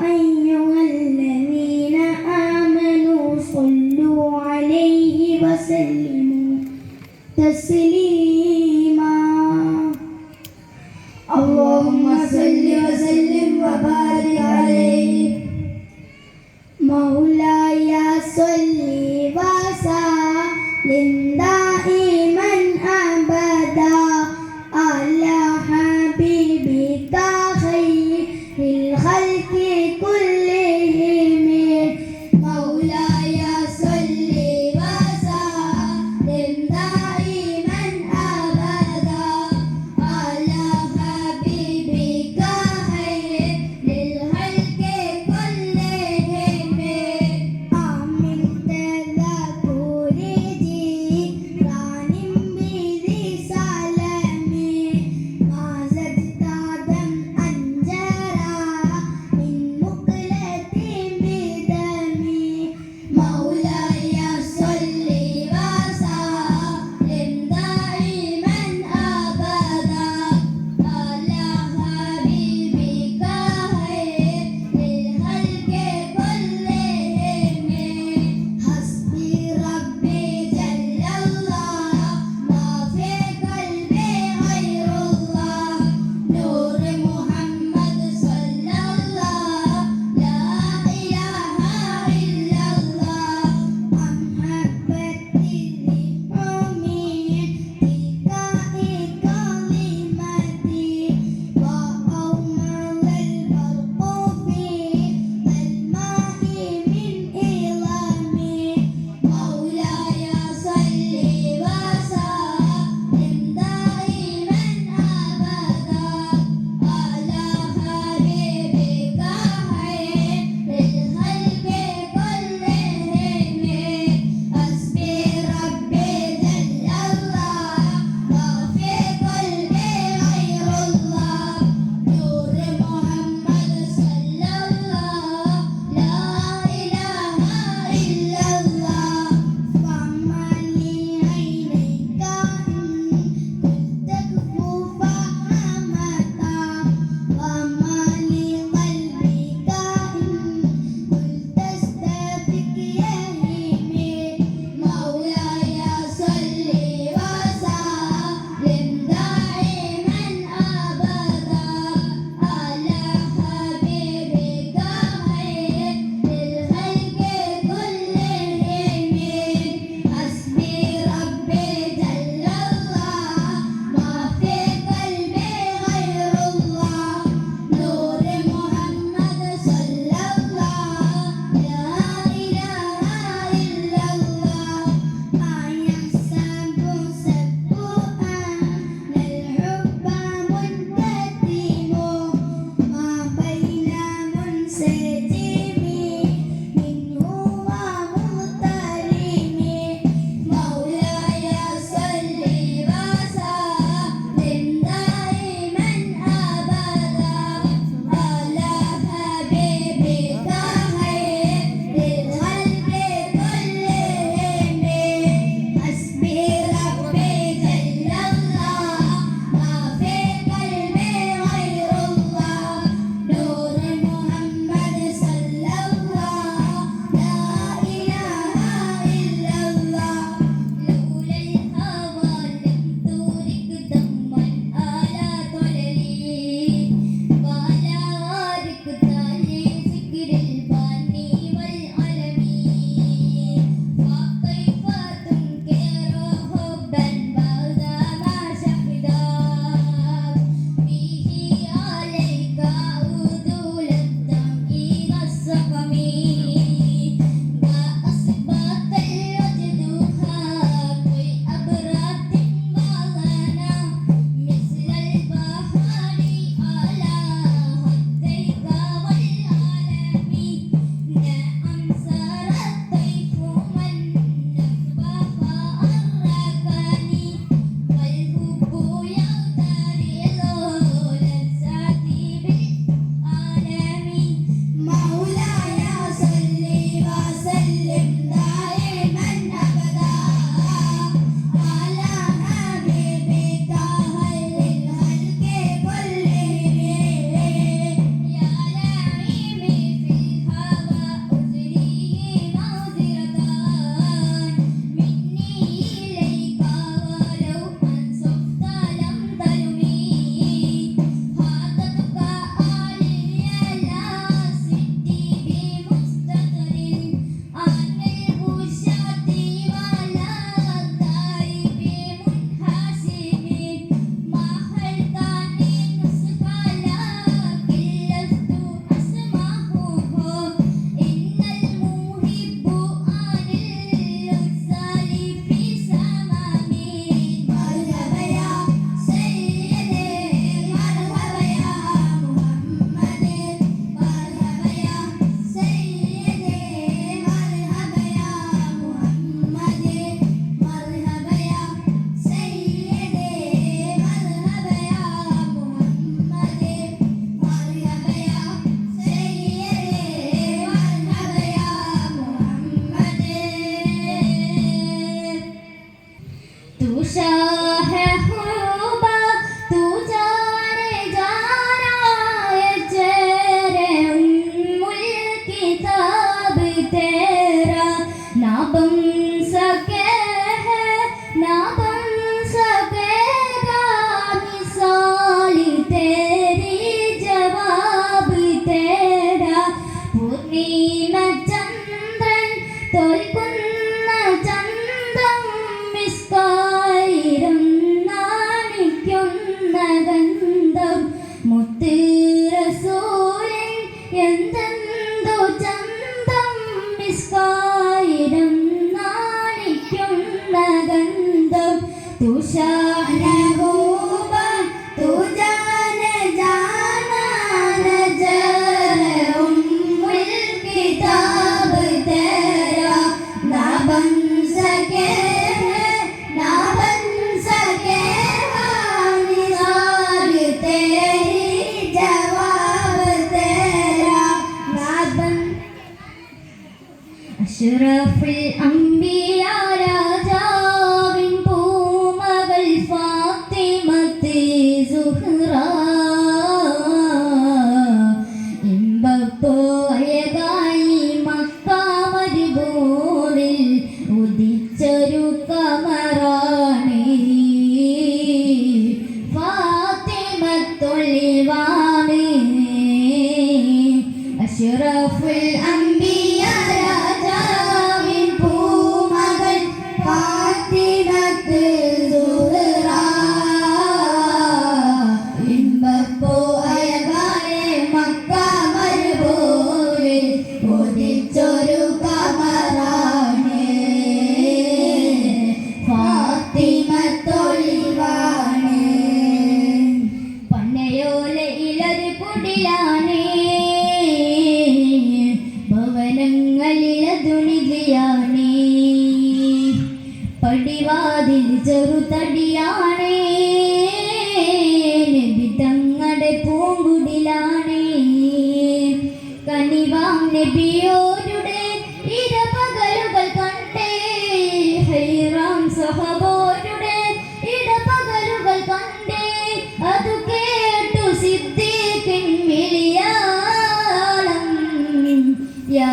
I तू शाह जा रहा चेरे तेरा। ना बन सके है, ना तेरी जवाब तेरा। पूर्णी न चंद्रन तो നബിയാണേ നബി തങ്ങളുടെ പൂങ്കുടിലാണേ. കനിവാം നബിയോരുടെ ഇടപകലുകൾ കണ്ടേ ഹൈറാം സഹബോരുടെ ഇടപകലുകൾ കണ്ടേ. അതു കേട്ടു സിദ്ദീഖിൻ മിലിയാളം യാ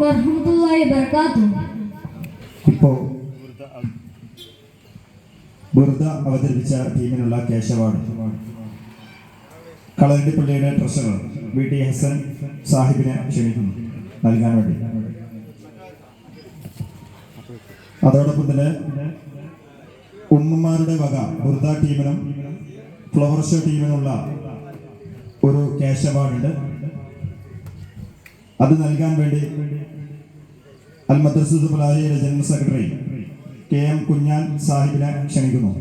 വറഹ്മത്തുള്ളാഹി വബറകാതുഹു. ഇപ്പോ ബുർദ അവതരിപ്പിച്ച ടീമിനുള്ള കേശവാണ്. കളരണ്ടി പള്ളിയുടെ ട്രഷറർ വി ടി ഹസൻ സാഹിബിനെ ക്ഷണിക്കുന്നു. നൽകാൻ വേണ്ടി. അതോടൊപ്പം തന്നെ ഉമ്മമാരുടെ വക ബുർദ ടീമിനും ഫ്ലവർ ഷോ ടീമിനുള്ള ഒരു ക്യാഷ് അത് നൽകാൻ വേണ്ടി അൽ general secretary K M Kunjan സാഹിബിനെ ക്ഷണിക്കുന്നു.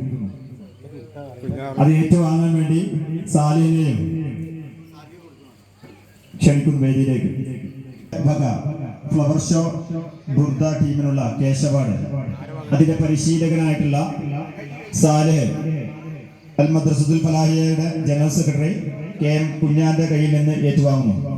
അത് ഏറ്റുവാങ്ങാൻ വേണ്ടി സാലിനെയും ക്ഷണിക്കുന്നു വേദിയിലേക്ക്. ഫ്ലവർ ഷോ ബുർദ ടീമിനുള്ള കേശവാട്. അതിന്റെ പരിശീലകനായിട്ടുള്ള സാലേ അൽ മദ്രസത്തുൽ ഫലാഹിയയുടെ ജനറൽ സെക്രട്ടറി കെ എം കുഞ്ഞാന്റെ കയ്യിൽ നിന്ന് ഏറ്റുവാങ്ങുന്നു.